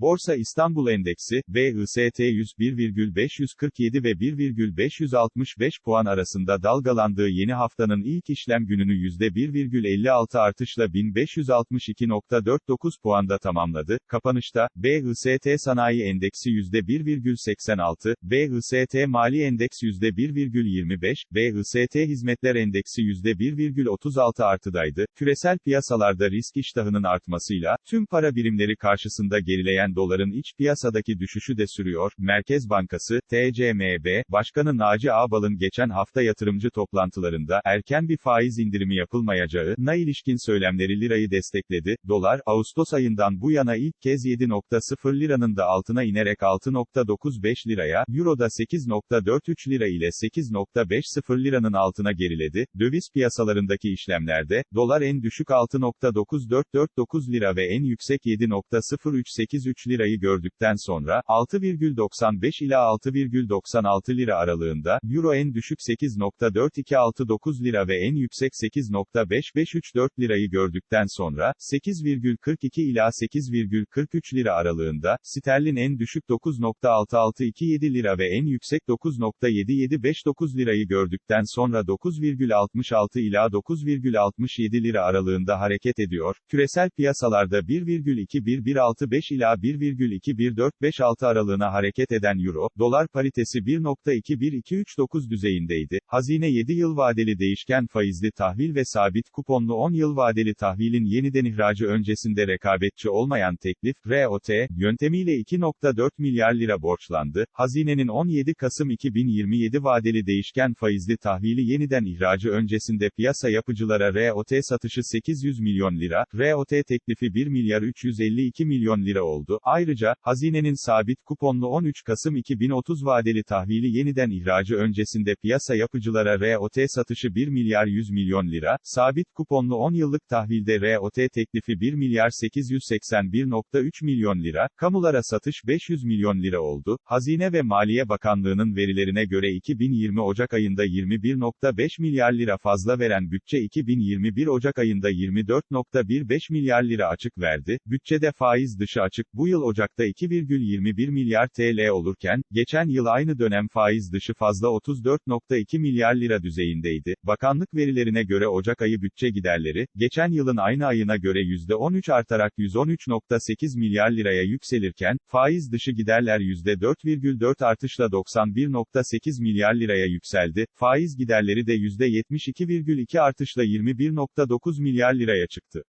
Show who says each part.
Speaker 1: Borsa İstanbul Endeksi, BIST 101,547 ve 1,565 puan arasında dalgalandığı yeni haftanın ilk işlem gününü %1,56 artışla 1562.49 puanda tamamladı. Kapanışta, BIST Sanayi Endeksi %1,86, BIST Mali Endeks %1,25, BIST Hizmetler Endeksi %1,36 artıdaydı. Küresel piyasalarda risk iştahının artmasıyla, tüm para birimleri karşısında gerileyen doların iç piyasadaki düşüşü de sürüyor. Merkez Bankası, TCMB, Başkanı Naci Ağbal'ın geçen hafta yatırımcı toplantılarında, erken bir faiz indirimi yapılmayacağına ilişkin söylemleri lirayı destekledi. Dolar, Ağustos ayından bu yana ilk kez 7.0 liranın da altına inerek 6.95 liraya, Euro da 8.43 lira ile 8.50 liranın altına geriledi. Döviz piyasalarındaki işlemlerde, dolar en düşük 6.9449 lira ve en yüksek 7.0383 lirayı gördükten sonra, 6,95 ila 6,96 lira aralığında, Euro en düşük 8.4269 lira ve en yüksek 8.5534 lirayı gördükten sonra, 8,42 ila 8,43 lira aralığında, sterlin en düşük 9.6627 lira ve en yüksek 9.7759 lirayı gördükten sonra 9,66 ila 9,67 lira aralığında hareket ediyor. Küresel piyasalarda 1,2165 ila 1,2456 aralığına hareket eden Euro, dolar paritesi 1.21239 düzeyindeydi. Hazine 7 yıl vadeli değişken faizli tahvil ve sabit kuponlu 10 yıl vadeli tahvilin yeniden ihracı öncesinde rekabetçi olmayan teklif, ROT, yöntemiyle 2.4 milyar lira borçlandı. Hazinenin 17 Kasım 2027 vadeli değişken faizli tahvili yeniden ihracı öncesinde piyasa yapıcılara ROT satışı 800 milyon lira, ROT teklifi 1 milyar 352 milyon lira oldu. Ayrıca, hazinenin sabit kuponlu 13 Kasım 2030 vadeli tahvili yeniden ihracı öncesinde piyasa yapıcılara ROT satışı 1 milyar 100 milyon lira, sabit kuponlu 10 yıllık tahvilde ROT teklifi 1 milyar 881.3 milyon lira, kamulara satış 500 milyon lira oldu. Hazine ve Maliye Bakanlığı'nın verilerine göre 2020 Ocak ayında 21.5 milyar lira fazla veren bütçe 2021 Ocak ayında 24.15 milyar lira açık verdi. Bütçede faiz dışı açık bu yıl Ocak'ta 2,21 milyar TL olurken, geçen yıl aynı dönem faiz dışı fazla 34.2 milyar lira düzeyindeydi. Bakanlık verilerine göre Ocak ayı bütçe giderleri, geçen yılın aynı ayına göre %13 artarak 113.8 milyar liraya yükselirken, faiz dışı giderler %4,4 artışla 91.8 milyar liraya yükseldi. Faiz giderleri de %72,2 artışla 21.9 milyar liraya çıktı.